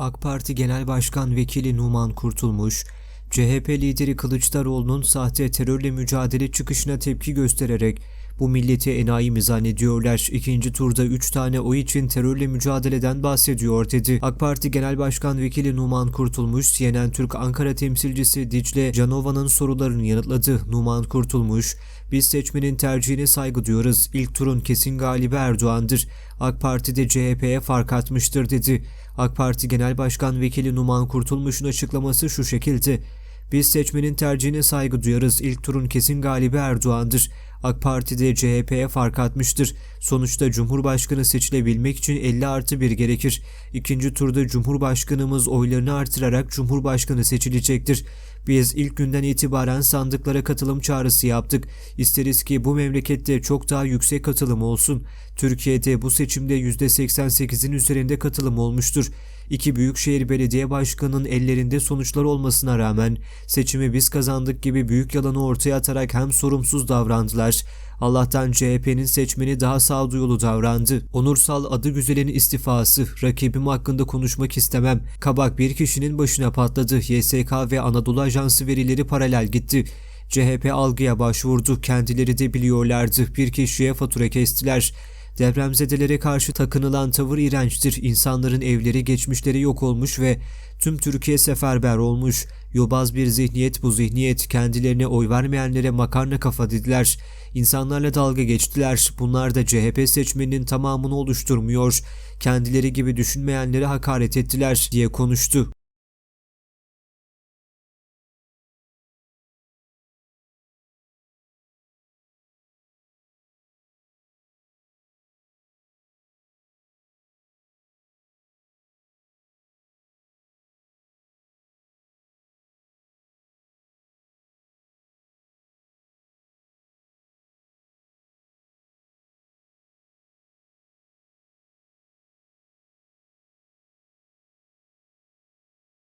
AK Parti Genel Başkan Vekili Numan Kurtulmuş, CHP lideri Kılıçdaroğlu'nun sahte terörle mücadele çıkışına tepki göstererek bu milleti enayi mi zannediyorlar? İkinci turda 3 tane oy için terörle mücadeleden bahsediyor dedi. AK Parti Genel Başkan Vekili Numan Kurtulmuş, CNN Türk Ankara temsilcisi Dicle Canova'nın sorularını yanıtladı. Numan Kurtulmuş, biz seçmenin tercihine saygı duyuyoruz. İlk turun kesin galibi Erdoğan'dır. AK Parti de CHP'ye fark atmıştır dedi. AK Parti Genel Başkan Vekili Numan Kurtulmuş'un açıklaması şu şekilde. Biz seçmenin tercihine saygı duyarız. İlk turun kesin galibi Erdoğan'dır. AK Parti de CHP'ye fark atmıştır. Sonuçta Cumhurbaşkanı seçilebilmek için 50 artı 1 gerekir. İkinci turda Cumhurbaşkanımız oylarını artırarak Cumhurbaşkanı seçilecektir. Biz ilk günden itibaren sandıklara katılım çağrısı yaptık. İsteriz ki bu memlekette çok daha yüksek katılım olsun. Türkiye'de bu seçimde %88'in üzerinde katılım olmuştur. İki büyükşehir belediye başkanının ellerinde sonuçlar olmasına rağmen seçimi biz kazandık gibi büyük yalanı ortaya atarak hem sorumsuz davrandılar. Allah'tan CHP'nin seçmeni daha sağduyulu davrandı. Onursal adı güzelin istifası. Rakibim hakkında konuşmak istemem. Kabak bir kişinin başına patladı. YSK ve Anadolu Ajansı verileri paralel gitti. CHP algıya başvurdu. Kendileri de biliyorlardı. Bir kişiye fatura kestiler. Depremzedelere karşı takınılan tavır iğrençtir. İnsanların evleri, geçmişleri yok olmuş ve tüm Türkiye seferber olmuş. Yobaz bir zihniyet bu zihniyet. Kendilerine oy vermeyenlere makarna kafa dediler. İnsanlarla dalga geçtiler. Bunlar da CHP seçmeninin tamamını oluşturmuyor. Kendileri gibi düşünmeyenlere hakaret ettiler diye konuştu.